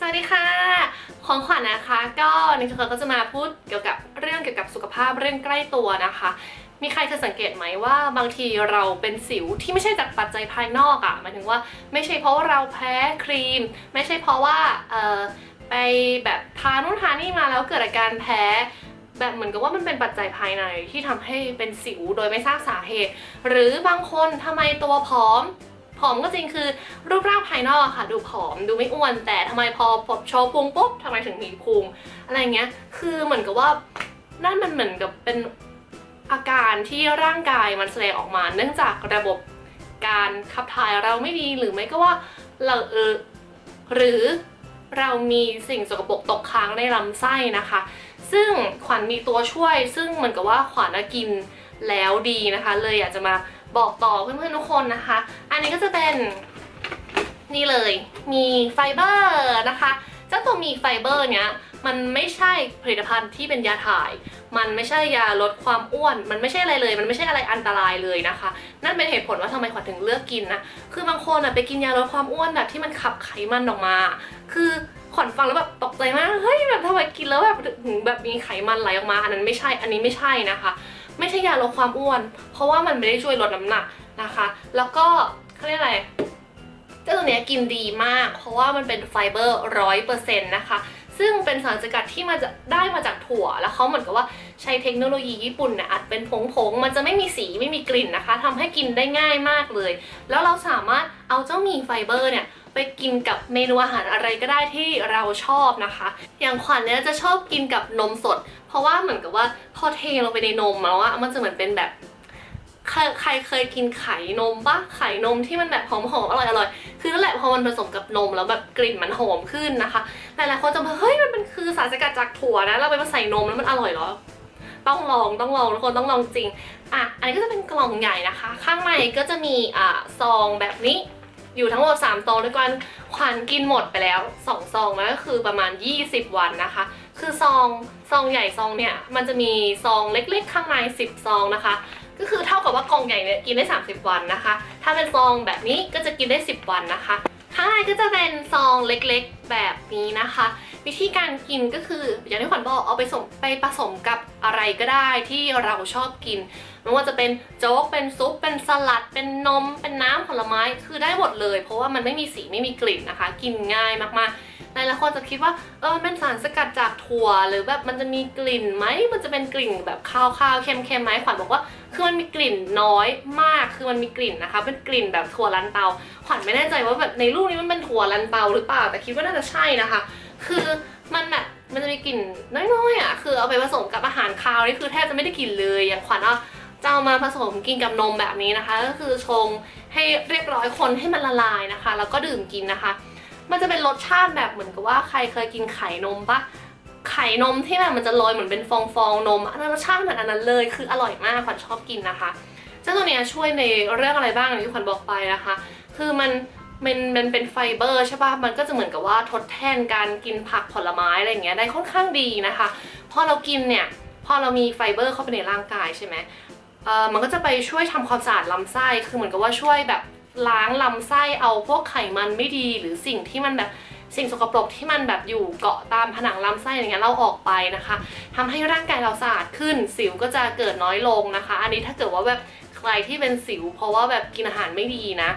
สวัสดีค่ะ ของขวัญนะคะ ก็ในคลิปก็จะมาพูดเกี่ยวกับเรื่องเกี่ยวกับสุขภาพเรื่องใกล้ตัวนะคะ มีใครเคยสังเกตไหมว่าบางทีเราเป็นสิวที่ไม่ใช่จากปัจจัยภายนอกอะ่ะหมายถึงว่าไม่ใช่เพราะว่าเราแพ้ครีม ไม่ใช่เพราะว่าเออไปแบบทานู่นทานี่มาแล้วเกิดอาการแพ้แบบเหมือนกับว่ามันเป็นปัจจัยภายในที่ทำให้เป็นสิวโดยไม่ทราบสาเหตุ หรือบางคนทำไมตัวผอม ผอมก็จริงคือ รูปร่างภายนอกอะค่ะ ดูผอมดูไม่อ้วน แต่ทำไมพอโชว์พุงปุ๊บทำไมถึงมีพุงอะไรเงี้ย คือเหมือนกับว่านั่นมันเหมือนกับเป็นอาการที่ร่างกายมันแสดงออกมา เนื่องจากระบบการขับถ่ายเราไม่ดีหรือไม่ก็ว่าเราเออหรือเรามีสิ่งสกปรกตกค้างในลำไส้นะคะ ซึ่งขวัญมีตัวช่วย ซึ่งเหมือนกับว่าขวัญกินแล้วดีนะคะ เลยอยากจะมา บอกต่อเพื่อนๆทุกคนนะคะ อันนี้ก็จะเป็นนี่เลยมีไฟเบอร์นะคะเจ้าตัวมีไฟเบอร์เนี้ยมันไม่ใช่ผลิตภัณฑ์ที่เป็นยาถ่าย มันไม่ใช่ยาลดความอ้วน มันไม่ใช่อะไรเลย มันไม่ใช่อะไรอันตรายเลยนะคะ นั่นเป็นเหตุผลว่าทำไมขวัญถึงเลือกกินนะ คือบางคนอะไปกินยาลดความอ้วนแบบที่มันขับไขมันออกมา คือขวัญฟังแล้วแบบตกใจมาก เฮ้ยแบบทำไมกินแล้วแบบถึงแบบมีไขมันไหลออกมา อันนั้นไม่ใช่ อันนี้ไม่ใช่นะคะ ไม่ใช่ยาลดความอ้วน เพราะว่ามันไม่ได้ช่วยลดน้ำหนักนะคะ แล้วก็เขาเรียกอะไรเจ้าตัวนี้กินดีมาก เพราะว่ามันเป็นไฟเบอร์ร้อยเปอร์เซ็นต์นะคะซึ่งเป็นสารสกัดที่มาจะได้มาจากถั่ว แล้วเขาเหมือนกับว่าใช้เทคโนโลยีญี่ปุ่นเนี่ยอัดเป็นผงๆ มันจะไม่มีสีไม่มีกลิ่นนะคะทำให้กินได้ง่ายมากเลย แล้วเราสามารถเอาเจ้ามีไฟเบอร์เนี่ย ไปกินกับเมนูอาหารอะไรก็ได้ที่เราชอบนะคะ อย่างขวัญเนี่ยจะชอบกินกับนมสด เพราะว่าเหมือนกับว่าพอเทลงไปในนมแล้วอะมันจะเหมือนเป็นแบบใครใครเคยกินไข่นมปะไข่นมที่มันแบบหอมๆอร่อยอร่อยๆคือนั่นแหละพอมันผสมกับนมแล้วแบบกลิ่นมันหอมขึ้นนะคะหลายๆคนจะบอกเฮ้ยมันเป็นคือสารสกัดจากถั่วนะเราไปมาใส่นมแล้วมันอร่อยเหรอต้องลองต้องลองทุกคนต้องลองจริงอะอันนี้ก็จะเป็นกล่องใหญ่นะคะ ข้างในก็จะมีอ่าซองแบบนี้ อยู่ทั้งหมด3ซองด้วยกันขวัญกินหมดไปแล้ว2ซองนก็คือประมาณ 20 วันนะคะ คือซองซองใหญ่ซองเนี่ยมันจะมีซองเล็กๆ ข้างใน 10 ซองนะคะ ก็คือเท่ากับว่ากล่องใหญ่เนี่ยกินได้ 30 วันนะคะ ถ้าเป็นซองแบบนี้ก็จะกินได้ 10 วันนะคะข้างในก็จะเป็นซองเล็กๆ แบบนี้นะคะ วิธีการกินก็คืออย่างที่ขวัญบอกเอาไปสมไปผสมกับอะไรก็ได้ที่เราชอบกินไม่ว่าจะเป็นโจ๊กเป็นซุป เป็นสลัด เป็นนม เป็นน้ำผลไม้คือได้หมดเลย เพราะว่ามันไม่มีสีไม่มีกลิ่นนะคะ กินง่ายมากๆหลายๆคนจะคิดว่าเออเป็นสารสกัดจากถั่ว หรือแบบมันจะมีกลิ่นไหมมันจะเป็นกลิ่นแบบคาวๆเค็มๆไหมขวัญบอกว่าคือมันมีกลิ่นน้อยมากคือมันมีกลิ่นนะคะ เป็นกลิ่นแบบถั่วลันเตาขวัญไม่แน่ใจว่าแบบในรูปนี้มันเป็นถั่วลันเตาหรือเปล่าแต่คิดว่าน่าจะใช่นะคะ คือมันแบบมันจะมีกลิ่นน้อยๆอะคือเอาไปผสมกับอาหารคาวนี่คือแทบจะไม่ได้กลิ่นเลยอย่างขวัญอะจะเอามาผสมกินกับนมแบบนี้นะคะ ก็คือชงให้เรียบร้อยคนให้มันละลายนะคะ แล้วก็ดื่มกินนะคะ มันจะเป็นรสชาติแบบเหมือนกับว่าใครเคยกินไข่นมปะไข่นมที่แบบมันจะลอยเหมือนเป็นฟองฟองๆนมรสชาติเหมือนอันนั้นเลย คืออร่อยมากขวัญชอบกินนะคะเจ้าตัวเนี้ยช่วยในเรื่องอะไรบ้างอย่างที่ขวัญบอกไปนะคะ คือมัน มันมันเป็นไฟเบอร์ใช่ป่ะ มันก็จะเหมือนกับว่าทดแทนการกินผักผลไม้อะไรอย่างเงี้ยได้ค่อนข้างดีนะคะ พอเรากินเนี่ย พอเรามีไฟเบอร์เข้าไปในร่างกายใช่ไหมเอ่อมันก็จะไปช่วยทำความสะอาดลำไส้ คือเหมือนกับว่าช่วยแบบล้างลำไส้เอาพวกไขมันไม่ดีหรือสิ่งที่มันแบบสิ่งสกปรกที่มันแบบอยู่เกาะตามผนังลำไส้อย่างเงี้ยเราออกไปนะคะทำให้ร่างกายเราสะอาดขึ้น สิวก็จะเกิดน้อยลงนะคะ อันนี้ถ้าเกิดว่าแบบใครที่เป็นสิว เพราะว่าแบบกินอาหารไม่ดีนะ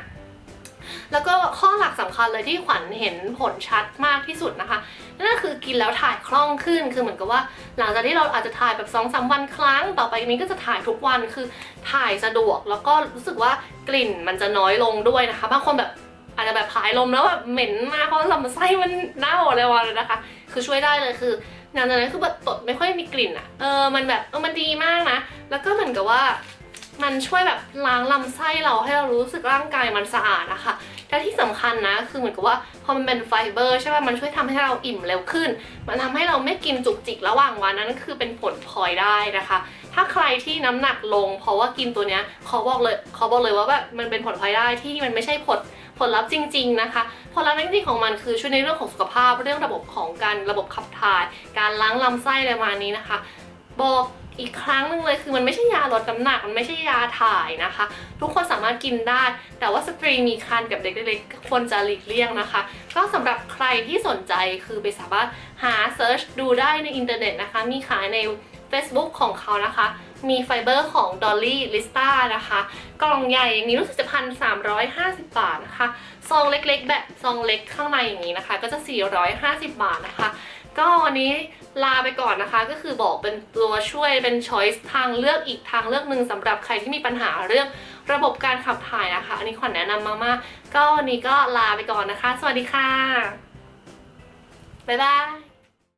แล้วก็ข้อหลักสำคัญเลยที่ขวัญเห็นผลชัดมากที่สุดนะคะนั่นก็คือกินแล้วถ่ายคล่องขึ้นคือเหมือนกับว่าหลังจากที่เราอาจจะถ่ายแบบ2อสวันครั้ง ต่อไปนี้ก็จะถ่ายทุกวันคือถ่ายสะดวก แล้วก็รู้สึกว่ากลิ่นมันจะน้อยลงด้วยนะคะบางคนแบบอาจจะแบบผายลมแล้วแบบเหม็นมากเพราะลำไส้มันเน่าอะไรวะเลยนะคะ คือช่วยได้เลยคือหลังจากนั้นคือแบบตดไม่ค่อยมีกลิ่นอะเออมันแบบเออมันดีมากนะ แล้วก็เหมือนกับว่า มันช่วยแบบล้างลำไส้เราให้เรารู้สึกร่างกายมันสะอาดนะคะและที่สำคัญนะคือเหมือนกับว่าพอมันเป็นไฟเบอร์ใช่ป่ะมันช่วยทำให้เราอิ่มเร็วขึ้น มันทำให้เราไม่กินจุกจิกระหว่างวันนั้นคือเป็นผลพลอยได้นะคะ ถ้าใครที่น้ำหนักลง เพราะว่ากินตัวเนี้ยขอบอกเลยขอบอกเลยว่าแบบมันเป็นผลพลอยได้ที่มันไม่ใช่ผลผลลัพธ์จริง ๆนะคะ ผลลัพธ์จริงๆของมันคือช่วยในเรื่องของสุขภาพเรื่องระบบของการระบบขับถ่าย การล้างลำไส้อะไรมานี้นะคะ บอก อีกครั้งหนึ่งเลยคือมันไม่ใช่ยาลดน้ำหนัก มันไม่ใช่ยาถ่ายนะคะ ทุกคนสามารถกินได้ แต่ว่าสตรีมีครรภ์กับเด็กเล็กๆควรจะหลีกเลี่ยงนะคะ ก็สำหรับใครที่สนใจคือไปสามารถหาเซิร์ชดูได้ในอินเทอร์เน็ตนะคะ มีขายใน Facebook ของเขานะคะ มีไฟเบอร์ของ Dolly Lista นะคะ กล่องใหญ่อย่างนี้รู้สึกจะพันสามร้อยห้าสิบบาทนะคะ ซองเล็กๆ แบบซองเล็กข้างในอย่างนี้นะคะ ก็จะ 450 บาทนะคะ ก็วันนี้ลาไปก่อนนะคะ ก็คือบอกเป็นตัวช่วยเป็นช้อยส์ทางเลือกอีกทางเลือกหนึ่งสำหรับใครที่มีปัญหาเรื่องระบบการขับถ่ายนะคะ อันนี้ขวัญแนะนำมากๆก็วันนี้ก็ลาไปก่อนนะคะ สวัสดีค่ะบ๊ายบาย